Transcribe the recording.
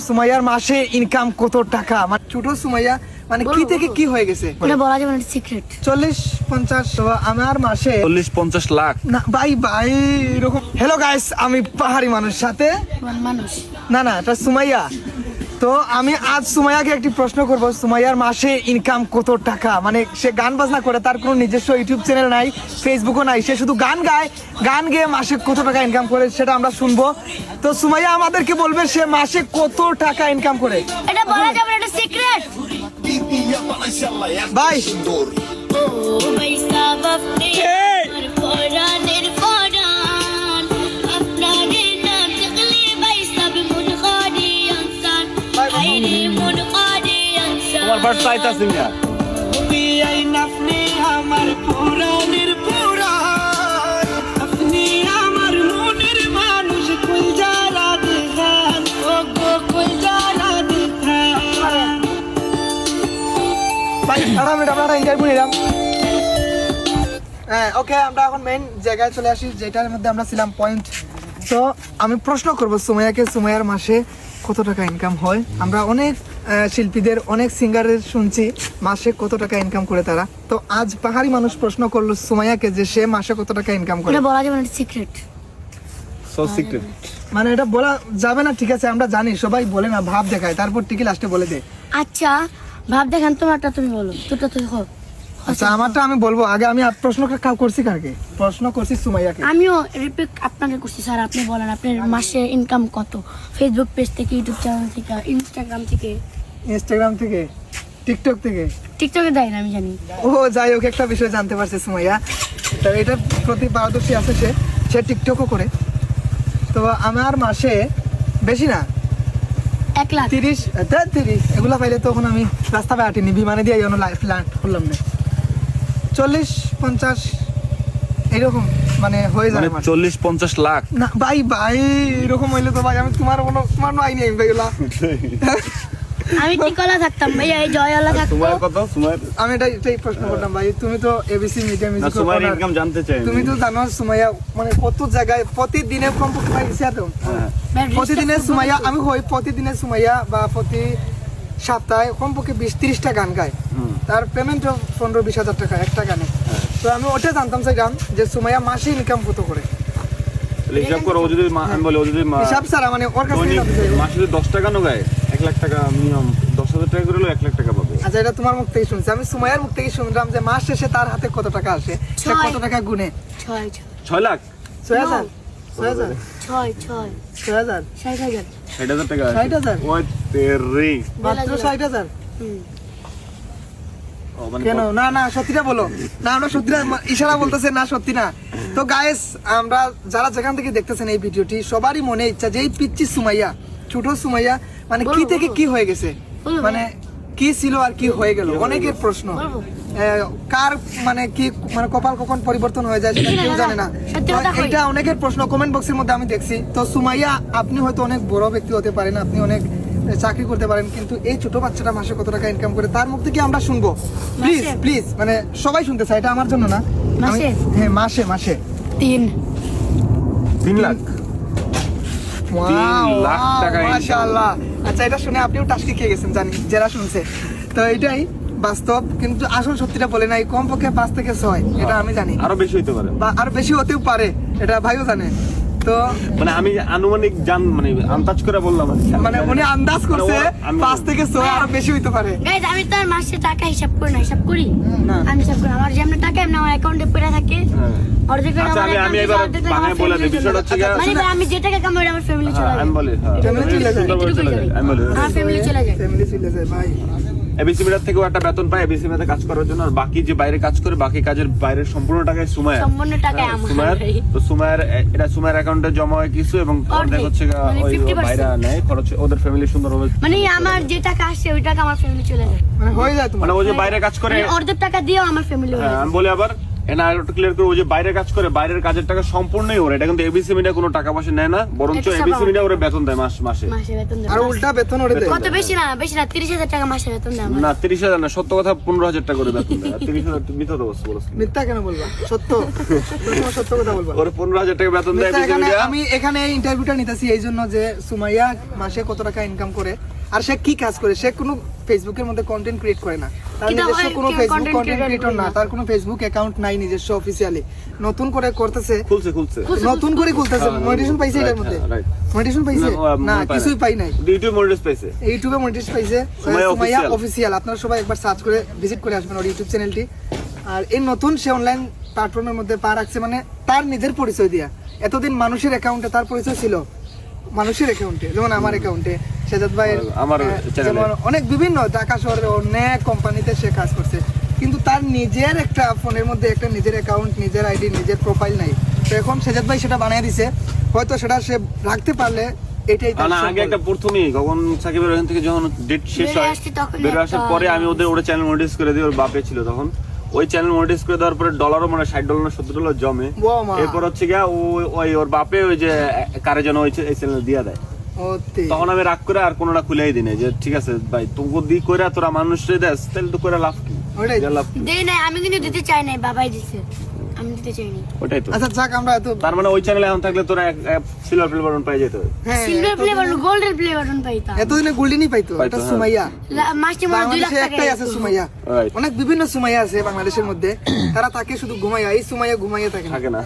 সুমাইয়ার মাসে ইনকাম কত টাকা? মানে ছোট সুমাইয়া মানে কি থেকে কি হয়ে গেছে? ওটা বলা যাবে না সিক্রেট চল্লিশ পঞ্চাশ তো আমার মাসে চল্লিশ পঞ্চাশ লাখ। না ভাই ভাই এরকম হ্যালো গাইস আমি পাহাড়ি মানুষ সাথে মানুষ। না না এটা সুমাইয়া। তো আমি আজ সুমাইয়াকে একটি প্রশ্ন করব সুমাইয়ার মাসে ইনকাম কত টাকা? মানে সে গান বাজনা করে তার কোনো নিজস্ব ইউটিউব চ্যানেল নাই ফেসবুকও নাই সে শুধু গান গায় গান গেয়ে মাসে কত টাকা ইনকাম করে সেটা আমরা শুনব। তো সুমাইয়া আমাদেরকে বলবে সে মাসে কত টাকা ইনকাম করে। এটা বলা যাবে না এটা সিক্রেট ভাই তোমার ফার্স্ট চাইতাছি না। আমার আপনি আমার মনের মানুষ কই যারা দেখান ও গো কই যারা দেখান ভাই দাঁড়াও মিনিট আমরা ইন্টারভিউ নিলাম। হ্যাঁ ওকে আমরা এখন মেইন জায়গায় চলে আসি যেটার মধ্যে আমরা ছিলাম পয়েন্ট তো আমি প্রশ্ন করব সুমাইয়াকে সুমাইয়ার মাসে কত টাকা ইনকাম হয়? আমরা অনেক শিল্পীদের অনেক সিঙ্গারের শুনছি মাসে কত টাকা ইনকাম করে তারা। তো আজ পাহাড়ি মানুষ প্রশ্ন করল সুমাইয়াকে যে সে মাসে কত টাকা ইনকাম করে। এটা বলা যাবে না সিক্রেট সো সিক্রেট মানে এটা বলা যাবে না ঠিক আছে আমরা জানি সবাই বলে না ভাব দেখায়। তারপর ঠিকই লাস্টে বলে দেয় আচ্ছা ভাব দেখান তোমারটা তুমি বলো তোরটা তুই হোক। আচ্ছা আমারটা আমি বলব। আগে আমি প্রশ্ন কা- করছি কারকে প্রশ্ন করছি সুমাইয়াকে। আমিও রিপিট আপনাকে করছি স্যার। আপনি বলেন আপনার মাসে ইনকাম কত? ফেসবুক পেজ থেকে ইউটিউব চ্যানেল থেকে ইনস্টাগ্রাম থেকে? ইনস্টাগ্রাম থেকে? টিকটক থেকে? টিকটকে দেয় না আমি জানি। ও যাই হোক একটা বিষয় জানতে পারছে সুমাইয়া। তো এটার প্রতি পারদর্শী আছে সে। সে টিকটকও করে। তো আমার মাসে বেশি না। এক লাখ। তিরিশ তিরিশ এগুলা পাইলে তখন আমি রাস্তা পাই আটিনি বিমানে দিয়ে লাইফ ল্যান্ড করলাম না। চল্লিশ পঞ্চাশ এরকম মানে হয়ে যায় মানে চল্লিশ পঞ্চাশ লাখ। না ভাই ভাই এরকম হইলে তো ভাই আমি তোমার কোনো তোমার নাই নেই ভাইগুলা আমি টিকলা থাকতাম ভাইয়া এই জয়ালা থাকতো। তোমার কত তোমার আমি এটা এটাই প্রশ্ন করলাম ভাই তুমি তো এবিসি মিডিয়া মিউজিক তোমার ইনকাম জানতে চাই তুমি তো জানো সুমাইয়া মানে কত জায়গায় প্রতিদিনে কমপক্ষে ভাই ইসে তো হ্যাঁ। প্রতিদিনে সুমাইয়া আমি হই প্রতিদিনে সুমাইয়া বা প্রতি সপ্তাহে কমপক্ষে বিশ তিরিশটা গান গায়। তার পেমেন্ট পনেরো বিশ হাজার টাকা একটা গানে তো আমি ওটা জানতাম সেই গান যে সুমাইয়া মাসে ইনকাম কত করে। হিসাব করো ও যদি আমি বলি ও যদি হিসাব স্যার মানে ওর কাছে মাসে যদি দশ টাকা গায় এক লাখ টাকা মিনিমাম দশ হাজার টাকা করে হলেও এক লাখ টাকা পাবে। আচ্ছা এটা তোমার মুখ থেকে শুনছি। আমি সুমাইয়ার মুখ থেকে শুনলাম যে মাস শেষে তার হাতে কত টাকা আসে? সে ছয়। কত টাকা গুনে? ছয় ছয়। ছয় লাখ? ছয় হাজার? ছয় হাজার? ছয় ছয় ছয়। হাজার? ষাট হাজার। ষাট হাজার টাকা ষাট হাজার? ওই তেরি। মাত্র ষাট হাজার? হুম। ও, মানে কেন? না না সত্যিটা বলো। না আমরা সত্যিটা ইশারা বলতেছে না সত্যি না। তো গায়েস আমরা যারা যেখান থেকে দেখতেছেন এই ভিডিওটি সবারই মনে ইচ্ছা যে এই পিচ্ছি সুমাইয়া ছোট সুমাইয়া মানে কি থেকে কি হয়ে গেছে? মানে কি ছিল আর কি হয়ে গেল? অনেকের প্রশ্ন। কার মানে কি মানে কপাল কখন পরিবর্তন হয়ে যায় সেটা কেউ জানে না। এটা অনেকের প্রশ্ন। কমেন্ট বক্সের মধ্যে আমি দেখছি। তো সুমাইয়া আপনি হয়তো অনেক বড় ব্যক্তি হতে পারেন আপনি অনেক চাকরি করতে পারেন কিন্তু এই ছোট বাচ্চাটা মাসে কত টাকা ইনকাম করে তার মুখ থেকে আমরা শুনব? প্লিজ প্লিজ মানে সবাই শুনতে চাই এটা আমার জন্য না। মাসে? হ্যাঁ মাসে মাসে। তিন। তিন লাখ? লাখ টাকা মাশাআল্লাহ। আচ্ছা এটা শুনে আপনিও টাস্কি খেয়ে গেছেন জানি যারা শুনছে। তো এটাই বাস্তব কিন্তু আসল সত্যিটা বলে নাই কমপক্ষে পাঁচ থেকে ছয় এটা আমি জানি। আরও বেশি হইতে পারে। বা আর বেশি হতেও পারে এটা ভাইও জানে। তো মানে আমি আনুমানিক জান মানে আন্দাজ করে বললাম মানে উনি আন্দাজ করছে মানে ও- আমি- পাঁচ থেকে ছয় আরও বেশি হইতে পারে। গাইজ আমি তো আর মাসে টাকা হিসাব করি না হিসাব করি? আমি হিসাব করি আমার যেমন টাকা এমনি আমার অ্যাকাউন্টে পড়ে থাকে। হ্যাঁ। অর্ধেক টাকা আচ্ছা, আমার আমি- এবার বাংলায় বলে family বিষয়টা হচ্ছে মানে আমি যে টাকা কামাই আমার ফ্যামিলি চলে হ্যাঁ, যায়। আমি বলি হ্যাঁ। Family চলে। যায়। আমি বলি আমার ফ্যামিলি চলে যায়। ফ্যামিলি চলে যায় ভাই। এবিসি মিটার থেকেও একটা বেতন পায় এবিসি মিটারে কাজ করার জন্য আর বাকি যে বাইরে কাজ করে বাকি কাজের বাইরের সম্পূর্ণ টাকায় সুমায় সম্পূর্ণ টাকা আমার সুমায় তো সুমায়ের এটা সুমায়ের অ্যাকাউন্টে জমা হয় কিছু এবং অর্ধেক। হচ্ছে মানে ওই 50% বাইরে নেয় খরচ ওদের ফ্যামিলি সুন্দরভাবে মানে আমার যে টাকা আসে ওই টাকা আমার ফ্যামিলি চলে যায়। মানে হয়ে যায় তোমার। মানে ও যে বাইরে কাজ করে মানে অর্ধেক টাকা দিয়েও আমার ফ্যামিলি হয়ে হ্যাঁ, যায়। আমি বলি আবার আর ক্লিয়ার করে ও যে বাইরে কাজ করে বাইরের কাজের টাকা সম্পূর্ণই ওর। এটা কিন্তু এবিসি মিডিয়া কোনো টাকা পয়সা নেয় না বরঞ্চ এবিসি মিডিয়া ওরে বেতন দেয় মাস মাসে। মাসে বেতন দেয় আর উল্টা বেতন ওরে দেয়? কত বেশি না বেশি না তিরিশ হাজার টাকা মাসে বেতন দেয় না তিরিশ হাজার না সত্য কথা পনেরো হাজার টাকা করে বেতন দেয়। আর তিরিশ হাজার মিথ্যা তো বলছো মিথ্যা কেন বলবা? সত্য? সত্য কথা বলবা। ওরে পনেরো হাজার টাকা বেতন দেয় এবিসি এখানে মিডিয়া আমি এখানে ইন্টারভিউটা নিতেছি এই জন্য যে সুমাইয়া মাসে কত টাকা ইনকাম করে আর সে কি কাজ করে? সে কোনো ফেসবুকের মধ্যে কন্টেন্ট ক্রিয়েট করে না। তার নিজস্ব কোনো ফেসবুক কন্টেন্ট ক্রিয়েটর না। তার কোনো ফেসবুক অ্যাকাউন্ট নাই নিজস্ব অফিসিয়ালি নতুন করে করতেছে। খুলছে খুলছে। নতুন করে খুলতেছে। হ্যাঁ, মনিটেশন পাইছে এটার মধ্যে। হ্যাঁ, মনিটেশন পাইছে? না, কিছুই পাই নাই। ইউটিউব মনিটাইজ পাইছে। ইউটিউবে মনিটাইজ পাইছে। সুমাইয়া অফিসিয়াল আপনারা সবাই একবার সার্চ করে ভিজিট করে আসবেন ওর ইউটিউব চ্যানেলটি আর এই নতুন সে অনলাইন প্ল্যাটফর্মের মধ্যে পা রাখছে মানে তার নিজের পরিচয় দিয়া। এতদিন মানুষের অ্যাকাউন্টে তার পরিচয় ছিল। মানুষের অ্যাকাউন্টে যেমন আমার অ্যাকাউন্টে সেজাদ ভাই আমার যেমন অনেক বিভিন্ন ঢাকা শহরে অনেক কোম্পানিতে সে কাজ করছে। কিন্তু তার নিজের একটা ফোনের মধ্যে একটা নিজের অ্যাকাউন্ট নিজের আইডি নিজের প্রোফাইল নাই। তো এখন সেজাদ ভাই সেটা বানিয়ে দিছে। হয়তো সেটা সে রাখতে পারলে এটাই না আগে একটা প্রথমেই কখন সাকিবের ওখান থেকে যখন ডেট শেষ হয় আসছি আসার পরে আমি ওদের ওরা চ্যানেল মনিটাইজ করে দিই ওর বাপে ছিল তখন। ওই চ্যানেল মনিটাইজ করে দেওয়ার পরে ডলারও মানে ষাট ডলার না সত্তর ডলার জমে। এরপর হচ্ছে গিয়া ওই ওর বাপে ওই যে কারে যেন ওই চ্যানেল দিয়া দেয়। তখন আমি রাগ করে আর কোনোটা খুলেই দিই না যে ঠিক আছে ভাই তোকে দি করে তোরা মানুষরে দেস তাহলে তো করে লাভ কি? দেই নাই আমি কিন্তু দিতে চাই নাই বাবাই দিছে। আমি দিতে চাইনি ওটাই তো। আচ্ছা যাক আমরা এত তার মানে ওই চ্যানেলে এখন থাকলে তোরা সিলভার প্লে বাটন পাই যেতে হ্যাঁ। সিলভার প্লে এতদিনে- বাটন গোল্ডেন প্লে বাটন পাইতাম। এতদিনে গোল্ডেনই পাইতো পাইতো, এটা হ্যাঁ। সুমাইয়া। লা- মাসে লাখ টাকা একটাই আছে সুমাইয়া। অনেক বিভিন্ন সুমাইয়া আছে বাংলাদেশের মধ্যে। তারা তাকে শুধু ঘুমাইয়া এই সুমাইয়া ঘুমাইয়া থাকে থাকে না।